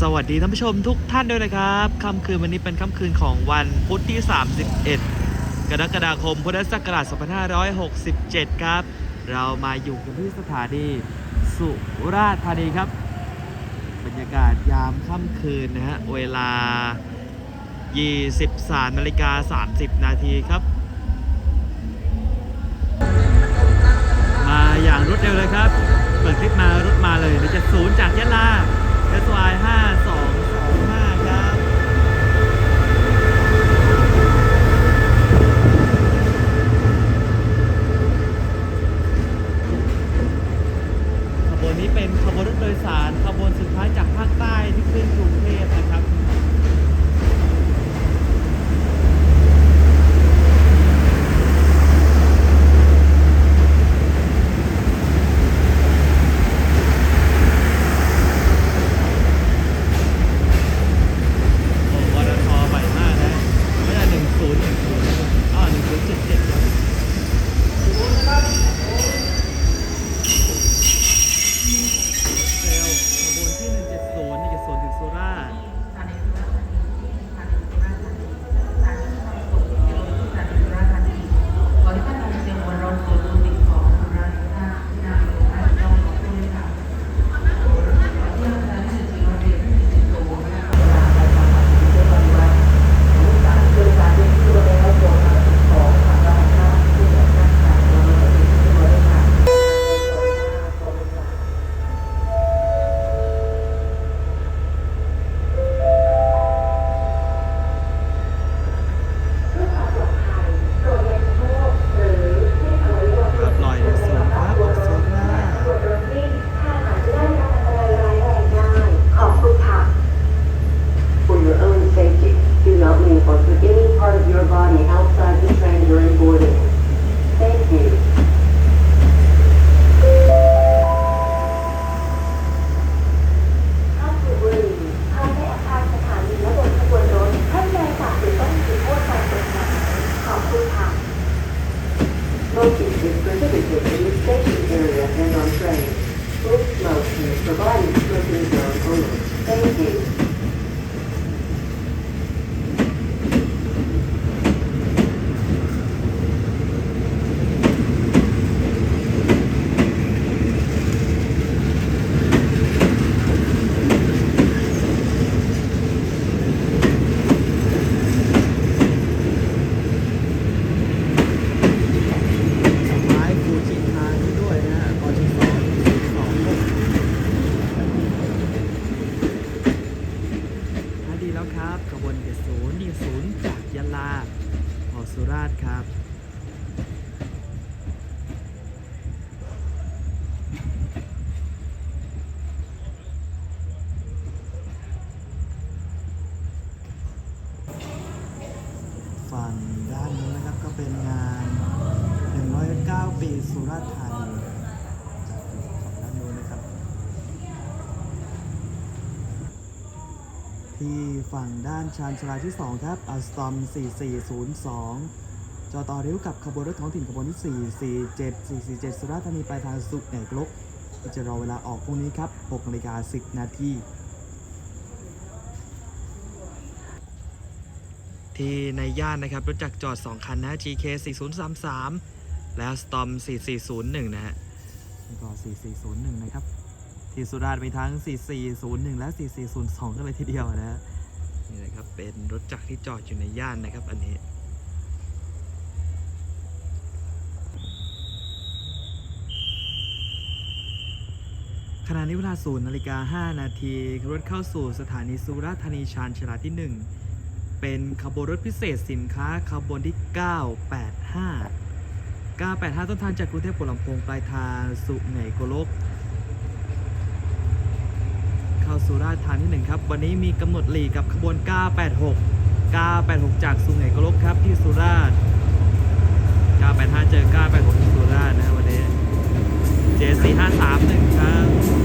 สวัสดีท่านผู้ชมทุกท่านด้วยนะครับค่ำคืนวันนี้เป็นค่ำคืนของวันพุธที่ 31 กรกฎาคมพุทธศักราช 2567 ครับ เรามาอยู่กันที่สถานีสุราษฎร์ธานีครับ บรรยากาศยามค่ำคืนนะฮะ เวลา 23นาฬิกา30 นาทีครับ มาอย่างรวดเร็วเลยครับ เปิดคลิปมารถมาเลยในจะศูนย์จากยะลา SY 5 2 เป็นงาน 109 ปีสุราษฎร์ธานีจากฝั่งด้านนู้นนะครับ ที่ฝั่งด้านชานชาลาที่ 2 ครับอัสตอม 4402 จอต่อริ้วกับขบวนรถท้องถิ่นขบวนที่ 447 447 สุราษฎร์ธานีปลายทางสุขเหนือกลกจะรอเวลาออกพรุ่งนี้ครับ6นาฬิกา10 นาที ที่ในย่านนะครับรถจักรจอด 2 คันนะ GK 4033 แล้ว Storm 4401 นะฮะแล้วก็4401 นะครับ ที่สุราษฎร์มีทั้ง 4401 และ 4402 กันเลยทีเดียวนะฮะนี่นะครับเป็นรถจักรที่จอดอยู่ในย่านนะครับอันนี้ขณะนี้เวลา0นาฬิกา5นาทีรถเข้าสู่สถานีสุราษฎร์ธานีชานชาลาที่ 1 เป็นขบวนรถพิเศษสินค้าขบวนที่ 985 985 ต้นทางจากกรุงเทพปุลำโพงปลายทางสุไหงโกลก เข้าสุราษฎร์ธานีหนึ่งครับ วันนี้มีกำหนดหลีกกับขบวน 986 986 จากสุไหงโกลกครับที่สุราษฎร์ 985 เจอ 986 ที่สุราษฎร์นะวันนี้ J4531 ครับโอ้โห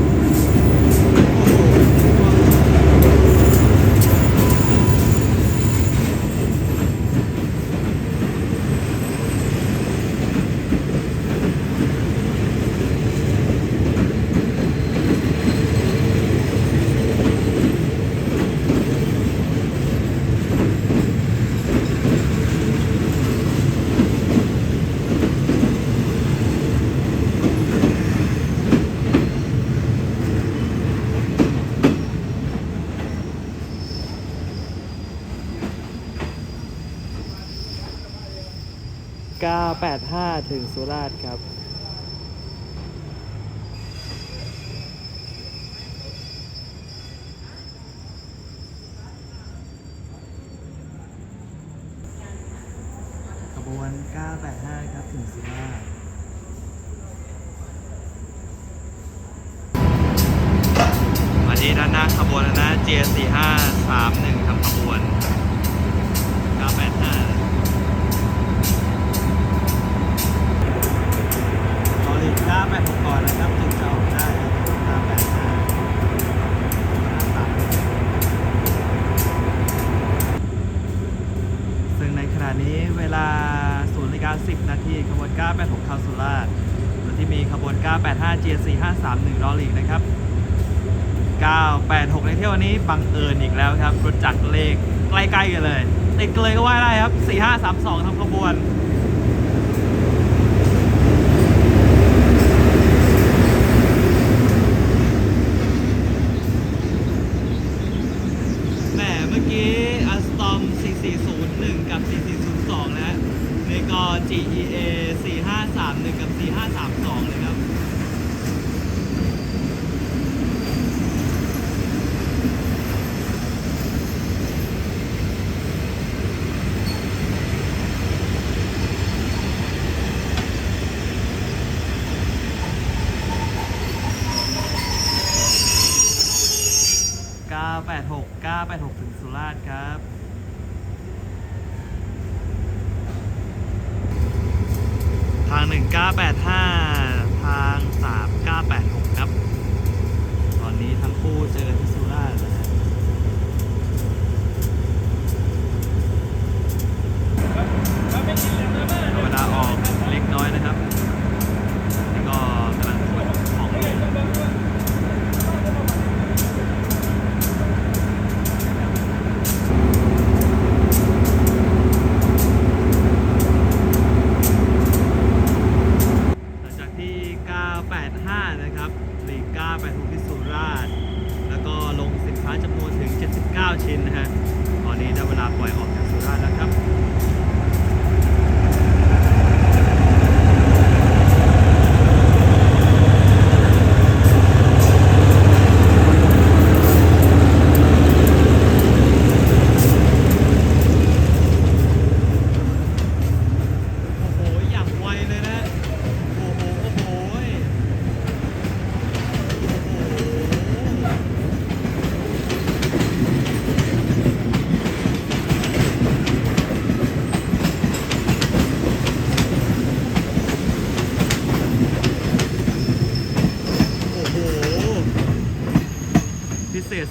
985 ถึงสุราษฎร์ครับขบวน985 ครับ ถึงสุราษฎร์ วันนี้บังเอิญอีกแล้วครับรถจักเลขใกล้ๆกันเลยติดเลยก็ว่าได้ครับ 4532ทำขบวนแหมเมื่อกี้อัสตอม4401 กับ 4402 นะฮะนี่ก็ GEA 4531 กับ 4532 เลยครับ 585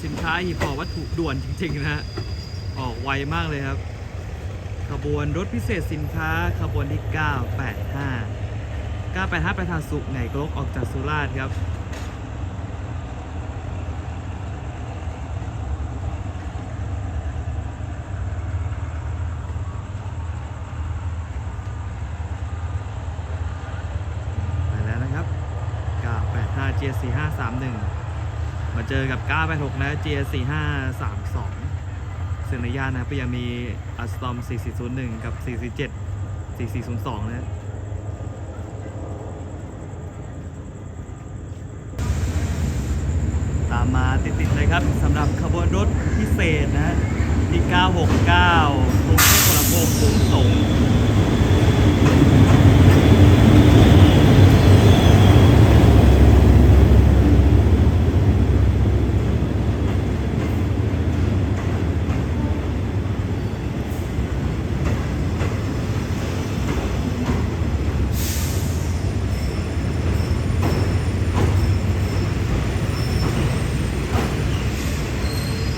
สินค้าหีบห่อวัตถุด่วนจริงๆนะออกไวมากเลยครับ ขบวนรถพิเศษสินค้าขบวนที่ 985 985ไปทางสุขไงกลกออกจากสุราษฎร์ครับเจ4 5 3 1 เจอกับ 986 นะ G4532 ซึ่งในยานนะครับก็ยังมีอัสตอม4401 กับ 447 4402 นะตามมาติดๆเลยครับสำหรับขบวนรถพิเศษนะฮะที่ 969กรุงเทพมหานครพุ่งสงฆ์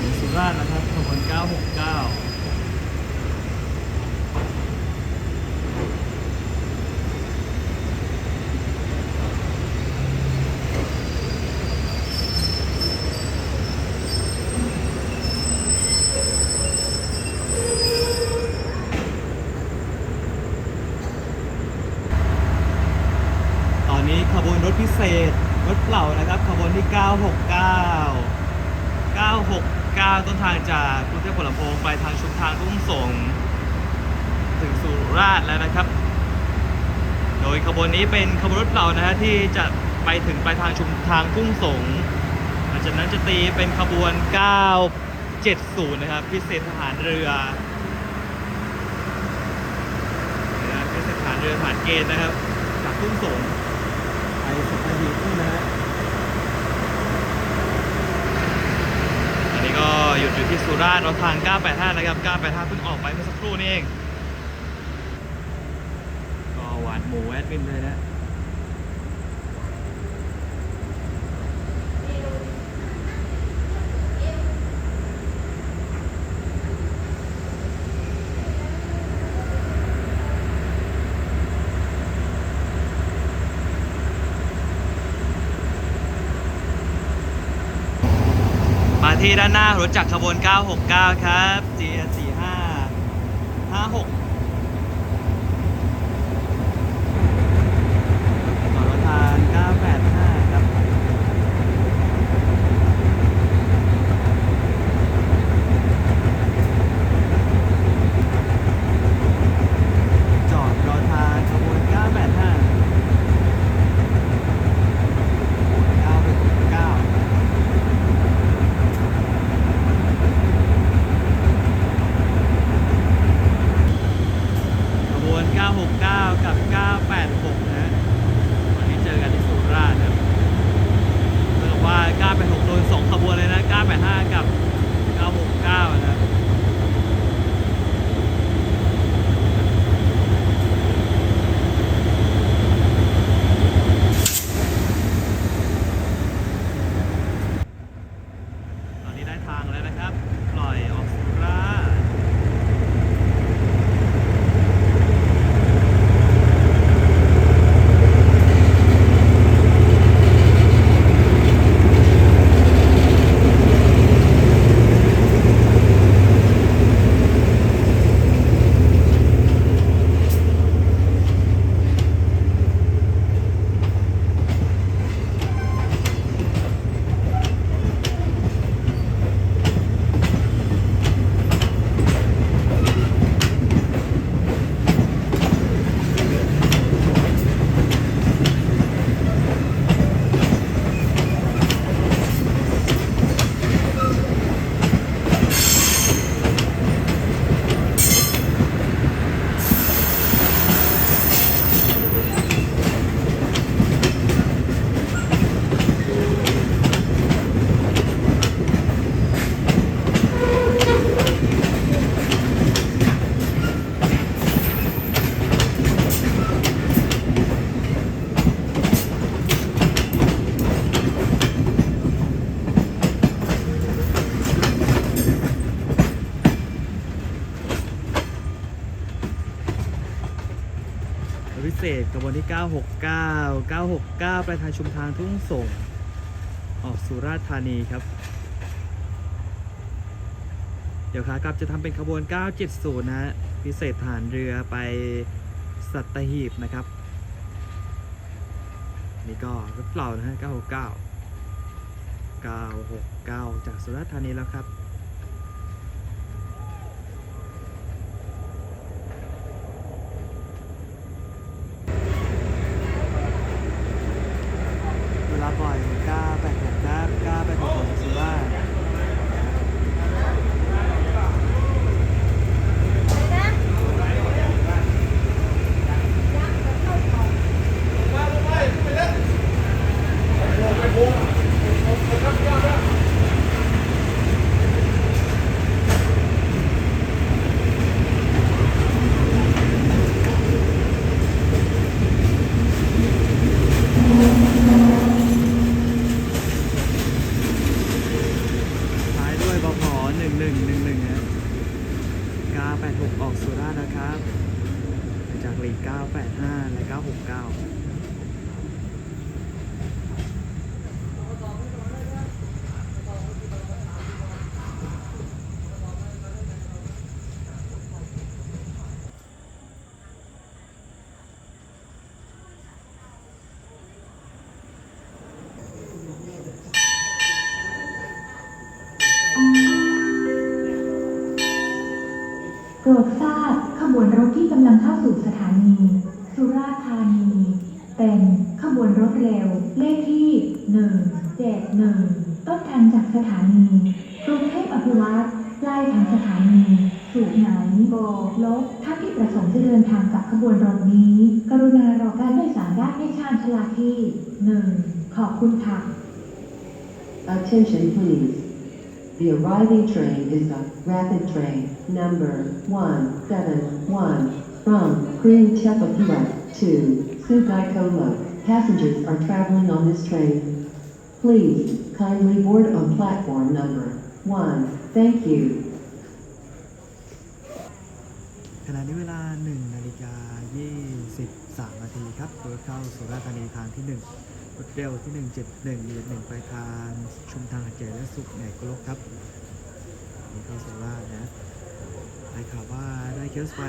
ถึงสุราษฎร์นะครับขบวน 969 ตอนนี้ขบวนรถพิเศษ รถเปล่านะครับ ขบวนที่ 969 969 ต้นทางจากกรุงเทพผลำโพงไปทางชุมทางรุ่งสงฆ์ถึงสุราษฎร์แล้วนะครับ โดยขบวนนี้เป็น ขบวนรถเปล่านะฮะที่จะไปถึงปลายทางชุมทางทุ่งสงหลังจากนั้นจะตีเป็นขบวน 970 นะครับ พิเศษทหารเรือนะครับพิเศษทหารเรือทหารเกณฑ์นะครับ จากทุ่งสงไปสัตหีบนู่นนะฮะอันนี้ก็หยุดอยู่ที่สุราษฎร์เราทาง 985 นะครับ 985 เพิ่งออกไปเมื่อสักครู่นี่เอง ก็หวานหมูแอดมินเลยนะ ที่ด้านหน้ารถจักรขบวน 969 ครับ GS 969ปลายทางชุมทางทุ่งส่ง ออกสุราษฎร์ธานีครับ เดี๋ยวขากลับจะทำเป็นขบวน 970 นะฮะ พิเศษฐานเรือไปสัตหีบนะครับ นี่ก็รถเปล่านะฮะ 969 969 จากสุราษฎร์ธานีแล้วครับ เวลาปล่อย986ครับ986ของสุราษฎร์ ท้ายด้วยบพ1111นะ986 ออกสุราษฎร์นะครับ จากลีก985 และ 969 โป รดทราบขบวนรถที่กำลังเข้าสู่สถานี สุราษฎร์ธานี เป็นขบวนรถเร็ว เลขที่ 171 ต้นทางจากสถานีกรุงเทพอภิวัตรปลายทางสถานีสุไหนโบลบท่านที่ประสงค์จะเดินทางกับขบวนรถนี้ กรุณารอการโดยสารได้ในชานชาลาที่ 1 ขอบคุณค่ะ Attention please. The arriving train is the rapid train number 171 from Korean Chepakula to Sugaikolo. Passengers are traveling on this train. Please kindly board on platform number 1. Thank you. ขณะนี้เวลา 1 นาฬิกา 23 นาทีครับรถเข้าสุราษฎร์ธานีทางที่ 1 รถเร็วที่ 171มีหนึ่งไปทางชุมทางหัดใหญ่และสุขไหนกลกครับนี่เข้าสุราษฎร์นะได้ข่าวว่าได้เคสไฟ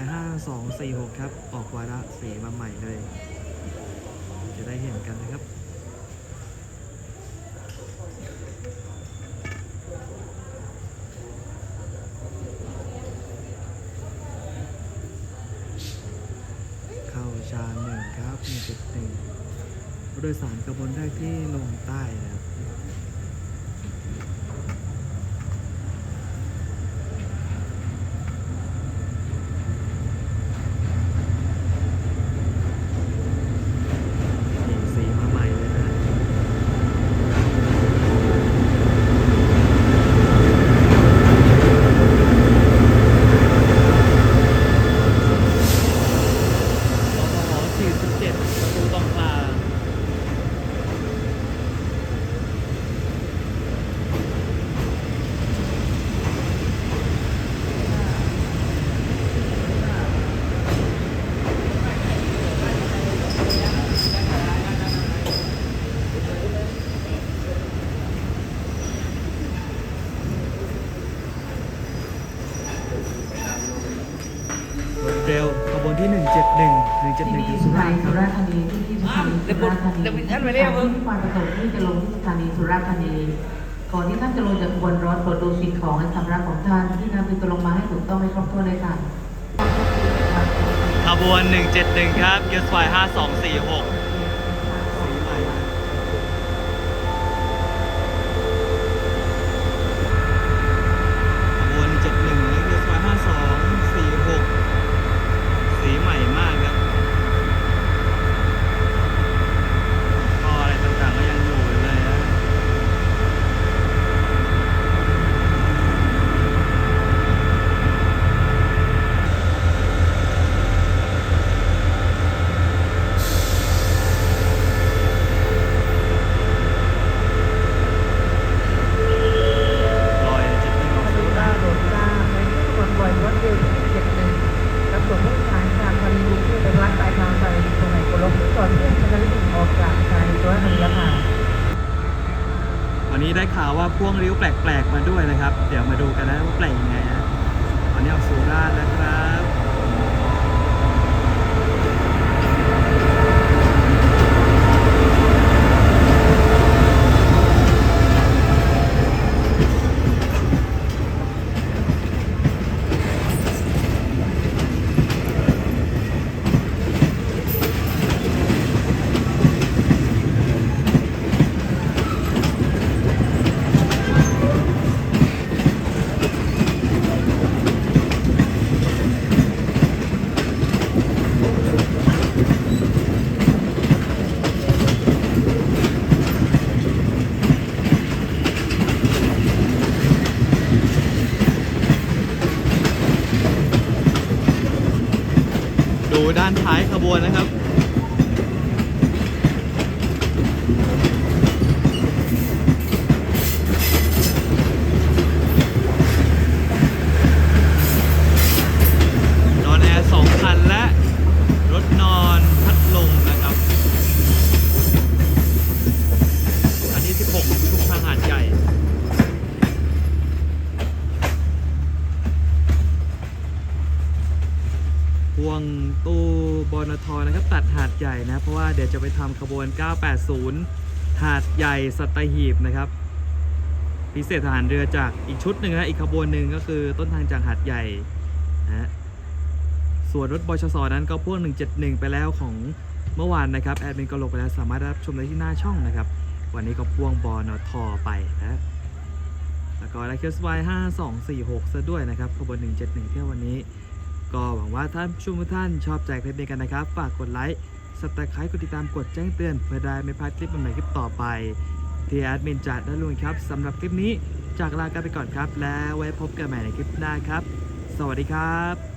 5246 ครับ ออกวาระสีมาใหม่เลย จะได้เห็นกันนะครับ เข้าชานหนึ่งครับ171 ผู้โดยสารกระบวนแรกที่ลงใต้นะครับ นี่สีมาใหม่เลยนะ รอพอ47ประตูตรงกลางรถเร็วขบวนที่ 171 171ถึงสุราษฎร์ค สุ รับ ราษฎร์ธานีที่ที่สถานีสุ ราษฎร์ธานีที่ความประสงค์ที่จะลงที่สถานีสุราษฎร์ธานี ก่อนที่ท่านจะลงจากขบวนรถโปรดดูสิ่งของและสัมภาระของท่านที่นำติดตัวลงมาให้ถูกต้องให้ครบถ้วนเลยค่ะขบวน 171 ครับเกียร์ไฟ5246 ขบวน 71นะเกียร์ไฟ5246 สีใหม่มากครับท่ออะไรต่างๆก็ยังอยู่เลยนะ ลอย71ออกสุราษฎร์ โดดจ้าในที่ขบวนปล่อยรถเร็วที่เจ็ดหนึ่งรับส่งผู้โดยสารจากธานีกรุงเทพไปรัฐปลายทางสถานีตรงไหนก็ลงที่ก่อนที่จะได้ออกจากสถานีสุราษฎร์ธานีแล้วค่ะ วันนี้ได้ข่าวว่าพ่วงริ้วแปลกๆมาด้วยนะครับ เดี๋ยวมาดูกันนะว่าแปลกยังไงนะตอนนี้ออกสุราษฎร์แล้วครับ ดูด้า นท้ายขบวนนะครับ ขบวน 980 หาดใหญ่สัตหีบนะครับ พิเศษทหารเรือจากอีกชุดหนึ่งนะอีกขบวนหนึ่งก็คือต้นทางจากหาดใหญ่นะฮะส่วนรถบชสนั้นก็พ่วง 171 ไปแล้วของเมื่อวานนะครับแอดมินก็ลงไปแล้วสามารถรับชมได้ที่หน้าช่องนะครับ วันนี้ก็พ่วงบอนอทอไปนะแล้วก็ไลค์เคิร์สไว5246ซะด้วยนะครับขบวน 171 เที่ยววันนี้ ก็หวังว่าท่านผู้ชมทุกท่านชอบใจคลิปนี้กันนะครับ ฝากกดไลค์ สไครต์กดติดตามกดแจ้งเตือน เพื่อได้ไม่พลาดคลิปใหม่ๆคลิปต่อไปที่แอดมินจัดได้ลุงครับสำหรับคลิปนี้จากลากันไปก่อนครับ แล้วไว้พบกันใหม่ในคลิปหน้าครับ สวัสดีครับ